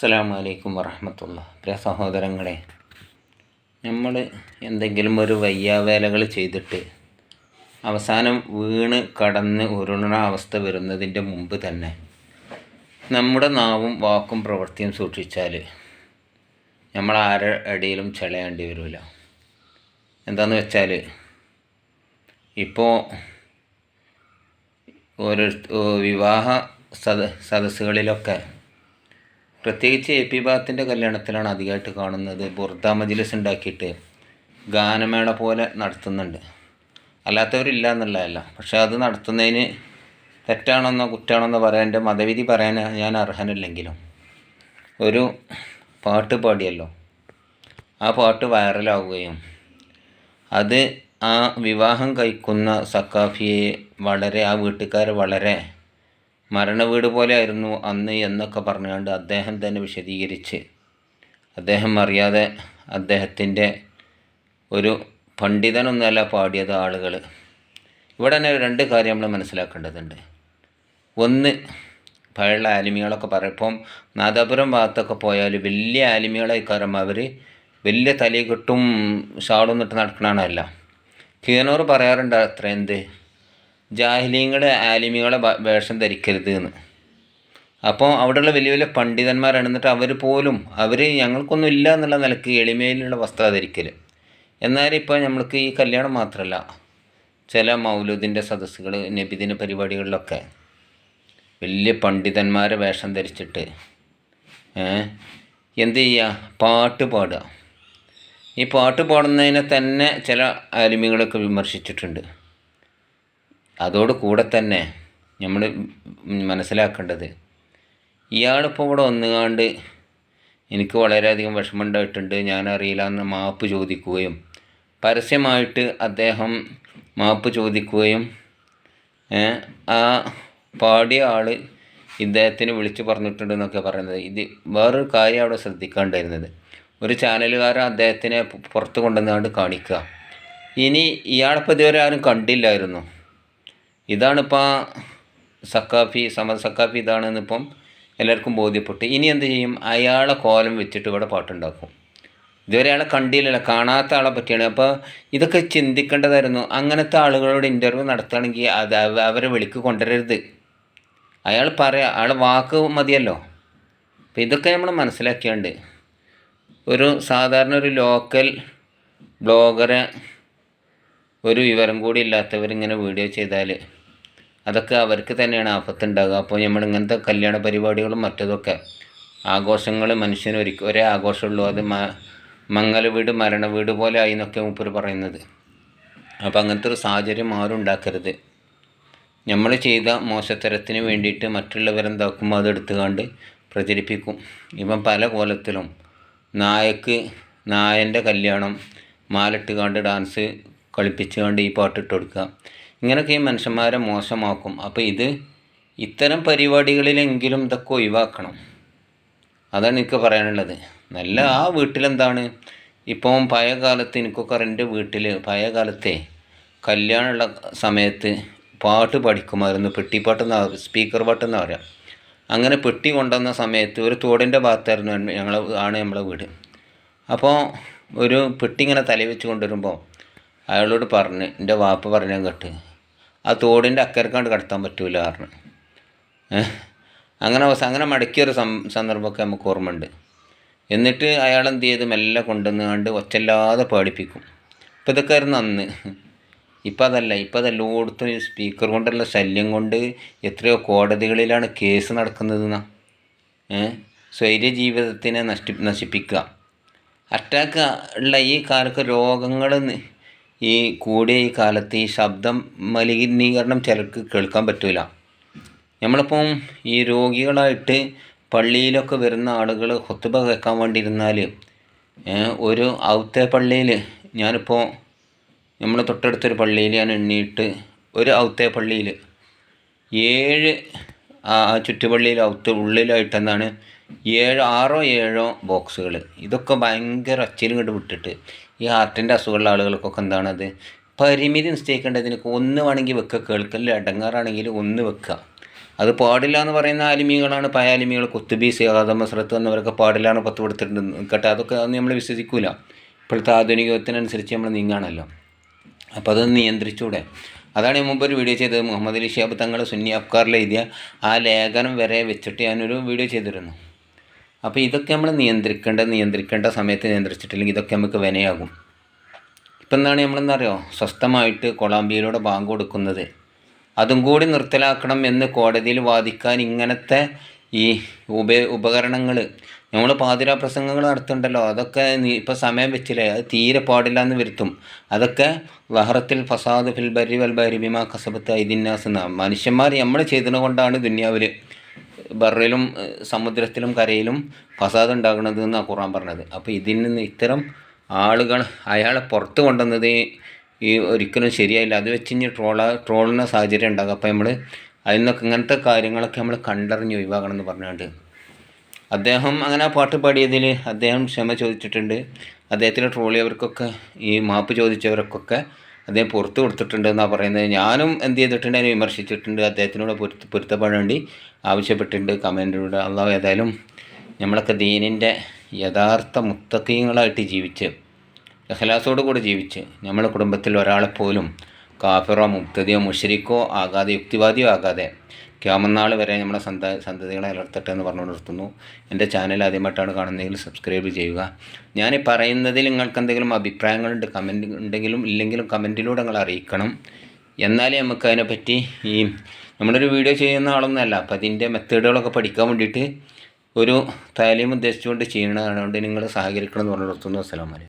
അസ്സലാമു അലൈക്കും വറഹമത്തുള്ള പ്രിയ സഹോദരങ്ങളെ നമ്മൾ എന്തെങ്കിലും ഒരു വയ്യാവേലകൾ ചെയ്തിട്ട് അവസാനം വീണ് കടന്ന് ഉരുണ അവസ്ഥ വരുന്നതിന്റെ മുമ്പ് തന്നെ നമ്മുടെ നാവും വാക്കും പ്രവൃത്തിയും സൂക്ഷിച്ചാൽ നമ്മൾ ആരെ ഇടയിലും ചെളയേണ്ടി വരില്ല എന്താന്ന് വെച്ചാൽ ഇപ്പോൾ ഓരോ വിവാഹ സദ സദസ്സുകളിലൊക്കെ പ്രത്യേകിച്ച് എ പി ബാത്തിന്റെ കല്യാണത്തിലാണ് അധികമായിട്ട് കാണുന്നത്. ബുർദ മജിലിസ് ഉണ്ടാക്കിയിട്ട് ഗാനമേള പോലെ നടത്തുന്നുണ്ട്. അല്ലാത്തവരില്ല എന്നുള്ളതല്ല. പക്ഷെ അത് നടത്തുന്നതിന് തെറ്റാണെന്നോ കുറ്റാണെന്നോ പറയാൻ എന്റെ മതവിധി പറയാൻ ഞാൻ അർഹനല്ലെങ്കിലും ഒരു പാട്ട് പാടിയല്ലോ. ആ പാട്ട് വൈറലാവുകയും അത് ആ വിവാഹം കഴിക്കുന്ന സക്കാഫിയെ വളരെ ആ വീട്ടുകാരെ വളരെ മരണവീട് പോലെ ആയിരുന്നു അന്ന് എന്നൊക്കെ പറഞ്ഞുകൊണ്ട് അദ്ദേഹം തന്നെ വിശദീകരിച്ച് അദ്ദേഹം അറിയാതെ അദ്ദേഹത്തിന്റെ ഒരു പണ്ഡിതനൊന്നുമല്ല പാടിയത് ആളുകൾ ഇവിടെ തന്നെ രണ്ട് കാര്യം നമ്മൾ മനസ്സിലാക്കേണ്ടതുണ്ട്. ഒന്ന് പഴയുള്ള ആലിമികളൊക്കെ പറയും. ഇപ്പം നാദാപുരം ഭാഗത്തൊക്കെ പോയാൽ വലിയ ആലിമികളായി കാരണം അവർ വലിയ തലയെക്കെട്ടും ഷാളും നിട്ട് നടക്കണമല്ല കീനൂർ പറയാറുണ്ട് അത്ര എന്ത്? ജാഹിലീങ്ങൾ ആലിമികളെ വേഷം ധരിക്കരുത് എന്ന് അപ്പോൾ അവിടെയുള്ള വലിയ വലിയ പണ്ഡിതന്മാരാണ് എന്നിട്ട് അവർ പോലും അവർ ഞങ്ങൾക്കൊന്നും ഇല്ല എന്നുള്ള നിലയ്ക്ക് എളിമയിലുള്ള വസ്ത്ര ധരിക്കൽ എന്നാൽ ഇപ്പോൾ നമ്മൾക്ക് ഈ കല്യാണം മാത്രമല്ല ചില മൗലൂദിന്റെ സദസ്സുകൾ നബിദിന പരിപാടികളിലൊക്കെ വലിയ പണ്ഡിതന്മാരെ വേഷം ധരിച്ചിട്ട് എന്ത് ചെയ്യുക പാട്ട് പാടുക. ഈ പാട്ട് പാടുന്നതിനെ തന്നെ ചില ആലിമികളൊക്കെ വിമർശിച്ചിട്ടുണ്ട്. അതോട് കൂടെ തന്നെ നമ്മൾ മനസ്സിലാക്കേണ്ടത് ഇയാളിപ്പോൾ ഇവിടെ ഒന്നുകാണ്ട് എനിക്ക് വളരെയധികം വിഷമമുണ്ടായിട്ടുണ്ട് ഞാൻ അറിയില്ല എന്ന് മാപ്പ് ചോദിക്കുകയും പരസ്യമായിട്ട് അദ്ദേഹം മാപ്പ് ചോദിക്കുകയും ആ പാടിയ ആൾ ഇദ്ദേഹത്തിന് വിളിച്ചു പറഞ്ഞിട്ടുണ്ട് എന്നൊക്കെ പറയുന്നത്. ഇത് വേറൊരു കാര്യം അവിടെ ശ്രദ്ധിക്കാണ്ടായിരുന്നത്. ഒരു ചാനലുകാരൻ അദ്ദേഹത്തിനെ പുറത്ത് കൊണ്ടുവന്നുകൊണ്ട് കാണിക്കുക. ഇനി ഇയാളിപ്പോൾ ഇതുവരെ ആരും കണ്ടില്ലായിരുന്നു. ഇതാണിപ്പോൾ സക്കാഫി സമദ് സക്കാഫി ഇതാണെന്ന് ഇപ്പം എല്ലാവർക്കും ബോധ്യപ്പെട്ടു. ഇനി എന്ത് ചെയ്യും? അയാളെ കോലം വെച്ചിട്ട് ഇവിടെ പാട്ടുണ്ടാക്കും. ഇതുവരെ അയാളെ കണ്ടില്ലല്ലോ. കാണാത്ത ആളെ പറ്റിയാണ്. അപ്പോൾ ഇതൊക്കെ ചിന്തിക്കേണ്ടതായിരുന്നു. അങ്ങനത്തെ ആളുകളോട് ഇന്റർവ്യൂ നടത്തുകയാണെങ്കിൽ അത് അവ- അവരെ വിളിക്ക് കൊണ്ടുവരരുത്. അയാൾ പറയാ അയാൾ വാക്ക് മതിയല്ലോ. അപ്പോൾ ഇതൊക്കെ നമ്മൾ മനസ്സിലാക്കിയാണ്ട് ഒരു സാധാരണ ഒരു ലോക്കൽ ബ്ലോഗറെ ഒരു വിവരം കൂടി ഇല്ലാത്തവരിങ്ങനെ വീഡിയോ ചെയ്താൽ അതൊക്കെ അവർക്ക് തന്നെയാണ് ആപത്തുണ്ടാകുക അപ്പോൾ നമ്മൾ ഇങ്ങനത്തെ കല്യാണ പരിപാടികളും മറ്റതൊക്കെ ആഘോഷങ്ങൾ മനുഷ്യന് ഒരിക്കൽ ഒരേ ആഘോഷമുള്ളൂ. അത് മ മംഗല വീട് മരണ വീട് പോലെ ആയി എന്നൊക്കെ മൂപ്പർ പറയുന്നത്. അപ്പോൾ അങ്ങനത്തെ ഒരു സാഹചര്യം ആരും ഉണ്ടാക്കരുത്. നമ്മൾ ചെയ്ത മോശത്തരത്തിന് വേണ്ടിയിട്ട് മറ്റുള്ളവരെന്താക്കുമ്പോൾ അത് എടുത്തുകൊണ്ട് പ്രചരിപ്പിക്കും. ഇവൻ പല കോലത്തിലും നായക്ക് നായന്റെ കല്യാണം മാലിട്ട് കണ്ട് ഡാൻസ് കളിപ്പിച്ചുകൊണ്ട് ഈ പാട്ടിട്ട് കൊടുക്കുക. ഇങ്ങനെയൊക്കെ ഈ മനുഷ്യന്മാരെ മോശമാക്കും. അപ്പോൾ ഇത് ഇത്തരം പരിപാടികളിലെങ്കിലും ഇതൊക്കെ ഒഴിവാക്കണം. അതാണ് എനിക്ക് പറയാനുള്ളത്. നല്ല ആ വീട്ടിലെന്താണ്? ഇപ്പം പഴയ കാലത്ത് എനിക്കൊക്കെ എന്റെ വീട്ടിൽ പഴയ കാലത്തെ കല്യാണമുള്ള സമയത്ത് പാട്ട് പഠിക്കുമായിരുന്നു. പെട്ടിപ്പാട്ടെന്ന് സ്പീക്കർ പാട്ടെന്ന് പറയാം. അങ്ങനെ പെട്ടി കൊണ്ടുവന്ന സമയത്ത് ഒരു തോടിന്റെ ഭാഗത്തായിരുന്നു ഞങ്ങൾ ആണ് നമ്മളെ വീട്. അപ്പോൾ ഒരു പെട്ടി ഇങ്ങനെ തലയിൽ കൊണ്ടുവരുമ്പോൾ അയാളോട് പറഞ്ഞ് എന്റെ വാപ്പ പറഞ്ഞ കേട്ട് ആ തോടിന്റെ അക്കരക്കാണ്ട് കടത്താൻ പറ്റൂല പറഞ്ഞു. അങ്ങനെ അങ്ങനെ മടക്കിയൊരു സം സന്ദർഭമൊക്കെ നമുക്ക് ഓർമ്മയുണ്ട്. എന്നിട്ട് അയാൾ എന്ത് ചെയ്ത്? മെല്ലെ കൊണ്ടുവന്ന് കണ്ട് ഒച്ചല്ലാതെ പാടിപ്പിക്കും. ഇപ്പം ഇതൊക്കെ ആയിരുന്നു അന്ന് ഇപ്പം അതല്ല. ഇപ്പം അതെല്ലോടത്തും ഈ സ്പീക്കർ കൊണ്ടുള്ള ശല്യം കൊണ്ട് എത്രയോ കോടതികളിലാണ് കേസ് നടക്കുന്നതെന്നാ. സ്വൈര്യ ജീവിതത്തിനെ നശി നശിപ്പിക്കുക. അറ്റാക്ക് ഉള്ള ഈ കാലത്ത് രോഗങ്ങൾ ഈ കൂടിയ ഈ കാലത്ത് ഈ ശബ്ദം മലിനീകരണം ചിലർക്ക് കേൾക്കാൻ പറ്റില്ല നമ്മളിപ്പം ഈ രോഗികളായിട്ട് പള്ളിയിലൊക്കെ വരുന്ന ആളുകൾ ഹൊത്തുബ കേൾക്കാൻ വേണ്ടി ഇരുന്നാൽ ഒരു ഔത്തെ പള്ളിയിൽ ഞാനിപ്പോൾ നമ്മൾ തൊട്ടടുത്തൊരു പള്ളിയിൽ ഞാൻ എണ്ണിയിട്ട് ഒരു ഔത്തെ പള്ളിയിൽ ഏഴ് ആ ചുറ്റുപള്ളിയിൽ ഔത്ത് ഉള്ളിലായിട്ടെന്താണ് ഏഴ് ആറോ ഏഴോ ബോക്സുകൾ ഇതൊക്കെ ഭയങ്കര അച്ചിലും കണ്ട് വിട്ടിട്ട്. ഈ ഹാർട്ടിന്റെ അസുഖമുള്ള ആളുകൾക്കൊക്കെ എന്താണത്? പരിമിതി നിശ്ചയിക്കേണ്ടതിന് ഒന്ന് വേണമെങ്കിൽ വെക്കുക. കേൾക്കലിൽ അടങ്ങാറാണെങ്കിൽ ഒന്ന് വെക്കുക. അത് പാടില്ല എന്ന് പറയുന്ന ആലിമീകളാണ് പഴയ ആലിമികൾ കുത്തുബി ആദം മസ്രത്ത് എന്നവരൊക്കെ പാടില്ല എന്ന് പത്ത് കൊടുത്തിട്ടുണ്ട്. കേട്ടോ അതൊക്കെ അതൊന്നും നമ്മൾ വിശ്വസിക്കൂല. ഇപ്പോഴത്തെ ആധുനികത്തിനനുസരിച്ച് നമ്മൾ നീങ്ങാണല്ലോ. അപ്പോൾ അതൊന്ന് നിയന്ത്രിച്ചൂടെ. അതാണ് ഞാൻ മുമ്പ് ഒരു വീഡിയോ ചെയ്തത്. മുഹമ്മദ് അലി ഷിയാബ് തങ്ങൾ സുന്നി അഫ്കാറിൽ എഴുതിയ ആ ലേഖനം വരെ വെച്ചിട്ട് ഞാനൊരു വീഡിയോ ചെയ്തിരുന്നു. അപ്പോൾ ഇതൊക്കെ നമ്മൾ നിയന്ത്രിക്കേണ്ട നിയന്ത്രിക്കേണ്ട സമയത്ത് നിയന്ത്രിച്ചിട്ടില്ലെങ്കിൽ ഇതൊക്കെ നമുക്ക് വിനയാകും. ഇപ്പം എന്താണ് നമ്മളെന്താ അറിയോ സ്വസ്ഥമായിട്ട് കൊളാമ്പിയയിലൂടെ ബാങ്ക് കൊടുക്കുന്നത്. അതും കൂടി നിർത്തലാക്കണം എന്ന് കോടതിയിൽ വാദിക്കാൻ ഇങ്ങനത്തെ ഈ ഉപ ഉപകരണങ്ങൾ നമ്മൾ പാതിരാ പ്രസംഗങ്ങൾ നടത്തുന്നുണ്ടല്ലോ. അതൊക്കെ നീ ഇപ്പം സമയം വെച്ചില്ലേ? അത് തീരെ പാടില്ല എന്ന് വരുത്തും. അതൊക്കെ ലഹറത്തിൽ ഫസാദ് ഫിൽ ബരി വൽ ബരി ബിമാ കസബത്ത് ഐദിന്നാസ് എന്ന. മനുഷ്യന്മാർ നമ്മൾ ചെയ്തത് കൊണ്ടാണ് ദുന്യാവിൽ ഏഹ്, സമുദ്രത്തിലും കരയിലും ഫസാദ് ഉണ്ടാകുന്നത് എന്നാണ് ഖുറാൻ പറഞ്ഞത്. അപ്പോൾ ഇതിൽ നിന്ന് ഇത്തരം ആളുകൾ അയാളെ പുറത്ത് കൊണ്ടുവന്നത് ഈ ഒരിക്കലും ശരിയായില്ല. അത് വെച്ച് ഇനി ട്രോള ട്രോളുന്ന സാഹചര്യം ഉണ്ടാകും. അപ്പോൾ നമ്മൾ അതിൽ നിന്നൊക്കെ ഇങ്ങനത്തെ കാര്യങ്ങളൊക്കെ നമ്മൾ കണ്ടറിഞ്ഞ് ഒഴിവാക്കണം എന്ന് പറഞ്ഞുകൊണ്ട് അദ്ദേഹം അങ്ങനെ പാട്ട് പാടിയതിൽ അദ്ദേഹം ക്ഷമ ചോദിച്ചിട്ടുണ്ട്. അദ്ദേഹത്തിന്റെ ട്രോളിയവർക്കൊക്കെ ഈ മാപ്പ് ചോദിച്ചവർക്കൊക്കെ അദ്ദേഹം പുറത്ത് കൊടുത്തിട്ടുണ്ട് എന്നാണ് പറയുന്നത്. ഞാനും എന്ത് ചെയ്തിട്ടുണ്ട് അതിനെ വിമർശിച്ചിട്ടുണ്ട്. അദ്ദേഹത്തിനോട് പൊരുത്ത പൊരുത്തപ്പെടാൻ വേണ്ടി ആവശ്യപ്പെട്ടിട്ടുണ്ട് കമന്റിലൂടെ അള്ളാഹു ഏതായാലും നമ്മളൊക്കെ ദീനിന്റെ യഥാർത്ഥ മുത്തക്കീങ്ങളായിട്ട് ജീവിച്ച് ഇഖ്ലാസോട് കൂടി ജീവിച്ച് നമ്മുടെ കുടുംബത്തിൽ ഒരാളെ പോലും കാഫിറോ മുക്തതിയോ മുഷരിക്കോ ആകാതെ യുക്തിവാദിയോ ആകാതെ ക്യാമനാൾ വരെ നമ്മുടെ സന്ത സന്തതികളെ വളർത്തട്ടെ എന്ന് പറഞ്ഞു നിർത്തുന്നു. എന്റെ ചാനൽ ആദ്യമായിട്ടാണ് കാണുന്നതെങ്കിൽ സബ്സ്ക്രൈബ് ചെയ്യുക. ഞാൻ പറയുന്നതിൽ നിങ്ങൾക്ക് എന്തെങ്കിലും അഭിപ്രായങ്ങളുണ്ട് കമന്റ് ഉണ്ടെങ്കിലും ഇല്ലെങ്കിലും കമന്റിലൂടെ നിങ്ങൾ അറിയിക്കണം. എന്നാലേ നമുക്ക് അതിനെപ്പറ്റി ഈ നമ്മളൊരു വീഡിയോ ചെയ്യുന്ന ആളൊന്നുമല്ല അപ്പോൾ അതിന്റെ മെത്തേഡുകളൊക്കെ പഠിക്കാൻ വേണ്ടിയിട്ട് ഒരു താലീം ഉദ്ദേശിച്ചുകൊണ്ട് ചെയ്യണതാണ്. അതുകൊണ്ട് നിങ്ങൾ സഹകരിക്കണം എന്ന് പറഞ്ഞു നിർത്തുന്നു. അസ്സലാമലൈക്കും